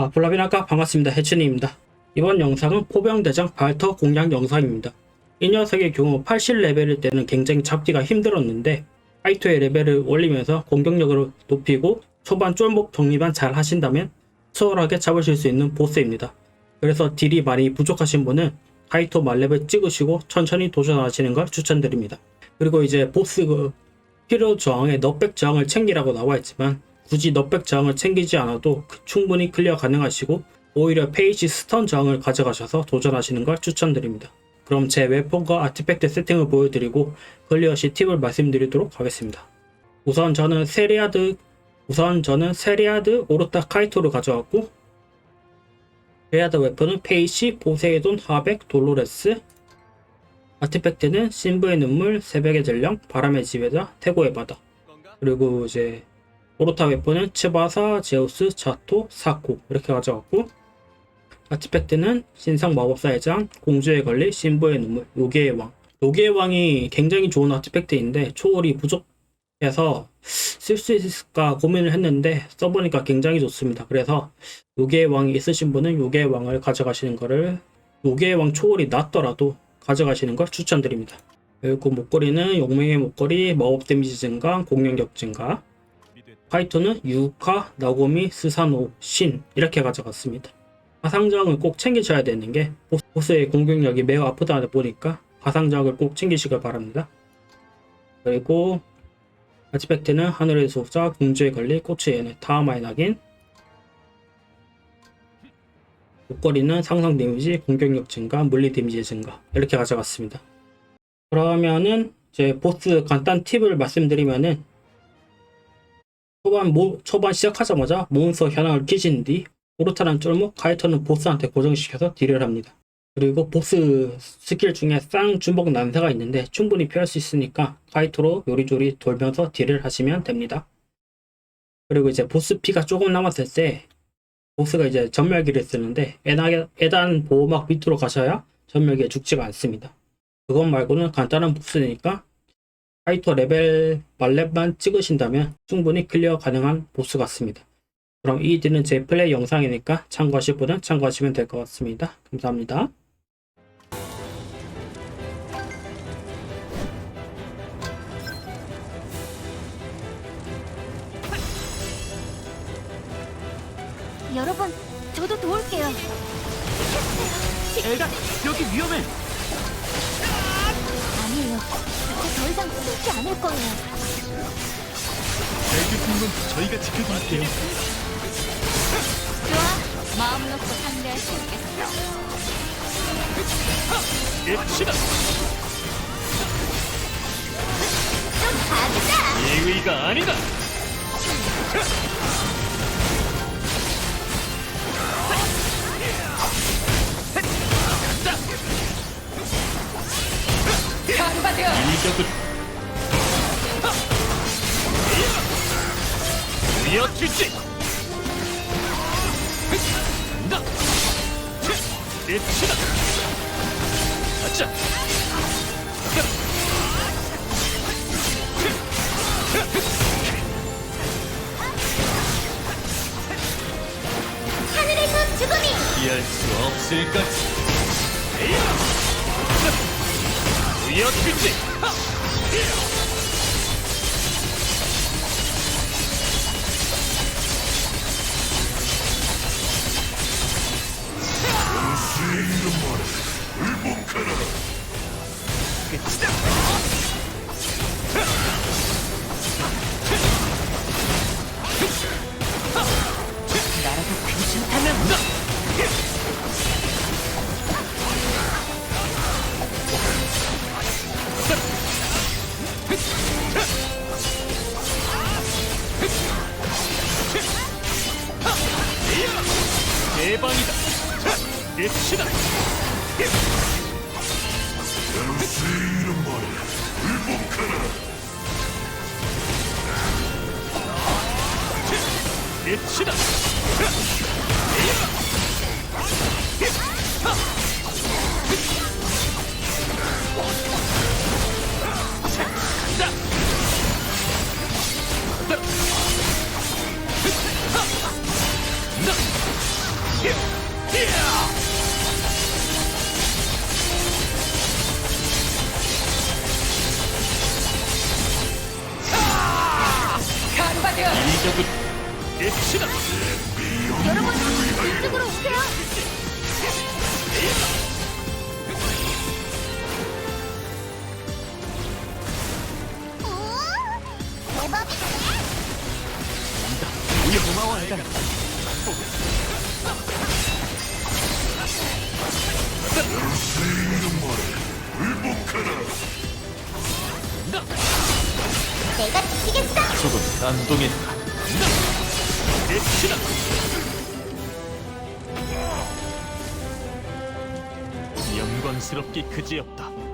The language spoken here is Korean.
아, 블라비나까 반갑습니다. 해춘입니다. 이번 영상은 포병대장 발터 공략 영상입니다. 이 녀석의 경우 80레벨일 때는 굉장히 잡기가 힘들었는데 파이터의 레벨을 올리면서 공격력을 높이고 초반 쫄목 정리만 잘 하신다면 수월하게 잡으실 수 있는 보스입니다. 그래서 딜이 많이 부족하신 분은 파이터 말렙을 찍으시고 천천히 도전하시는 걸 추천드립니다. 그리고 이제 보스 그 필요 저항에 넉백 저항을 챙기라고 나와 있지만 굳이 넉백 저항을 챙기지 않아도 그- 충분히 클리어 가능하시고 오히려 페이지 스턴 저항을 가져가셔서 도전하시는 걸 추천드립니다. 그럼 제 웨폰과 아티팩트 세팅을 보여드리고 클리어 시 팁을 말씀드리도록 하겠습니다. 우선 저는 세리아드 우선 저는 세리아드 오르타 카이토를 가져왔고 세리아드 웨폰은 페이시 보세이돈 하백 돌로레스 아티팩트는 신부의 눈물 새벽의 전령 바람의 지배자 태고의 바다 그리고 이제 오르타 웨폰은 츠바사, 제우스, 자토, 사코 이렇게 가져왔고 아티팩트는 신성 마법사의 장, 공주의 권리, 신부의 눈물, 요괴의 왕 요괴의 왕이 굉장히 좋은 아티팩트인데 초월이 부족해서 쓸 수 있을까 고민을 했는데 써보니까 굉장히 좋습니다. 그래서 요괴의 왕이 있으신 분은 요괴의 왕을 가져가시는 거를 요괴의 왕 초월이 낮더라도 가져가시는 걸 추천드립니다. 그리고 목걸이는 용맹의 목걸이, 마법 데미지 증가, 공격력 증가 파이터는 유카, 나고미, 스사노, 신 이렇게 가져갔습니다. 가상저항을 꼭 챙기셔야 되는 게 보스- 보스의 공격력이 매우 아프다 보니까 가상저항을 꼭 챙기시길 바랍니다. 그리고 아티팩트는 하늘의 소자, 공주의 권리, 꽃의 연애, 타마의 낙인 목걸이는 상상 데미지, 공격력 증가, 물리 데미지 증가 이렇게 가져갔습니다. 그러면은 이제 보스 간단 팁을 말씀드리면은 초반 모, 초반 시작하자마자 몬스터 현황을 키신 뒤 오르타란 쫄목, 카이터는 보스한테 고정시켜서 딜을 합니다. 그리고 보스 스킬 중에 쌍 주먹 난사가 있는데 충분히 피할 수 있으니까 카이토로 요리조리 돌면서 딜을 하시면 됩니다. 그리고 이제 보스 피가 조금 남았을 때 보스가 이제 전멸기를 쓰는데 에단 보호막 밑으로 가셔야 전멸기에 죽지가 않습니다. 그것 말고는 간단한 보스니까 파이터 레벨 말렙만 찍으신다면 충분히 클리어 가능한 보스 같습니다. 그럼 이 딜은 제 플레이 영상이니까 참고하실 분은 참고하시면 될 것 같습니다. 감사합니다. 여러분, 저도 도울게요. 엘단 여기 위험해 아니에요. 이상 숨지 않을 거예요. 알겠습니다 저희가 지켜드릴게요 좋아. 마음 놓고 상대할 수 있겠어. 예치다 좀 가자. 예의가 아니다 나 가자. 하늘에서 죽음이. 피할 수 없을 것 이 뛰어칠지 끝이다 대방이다. 끝이다 끝이다 끝이다. 여러분, 이쪽으로 오세요. 오, 대박이네. 고마워 애가. 내가 지키겠어. 조금 난동이 끝이다. 영광스럽기 그지없다.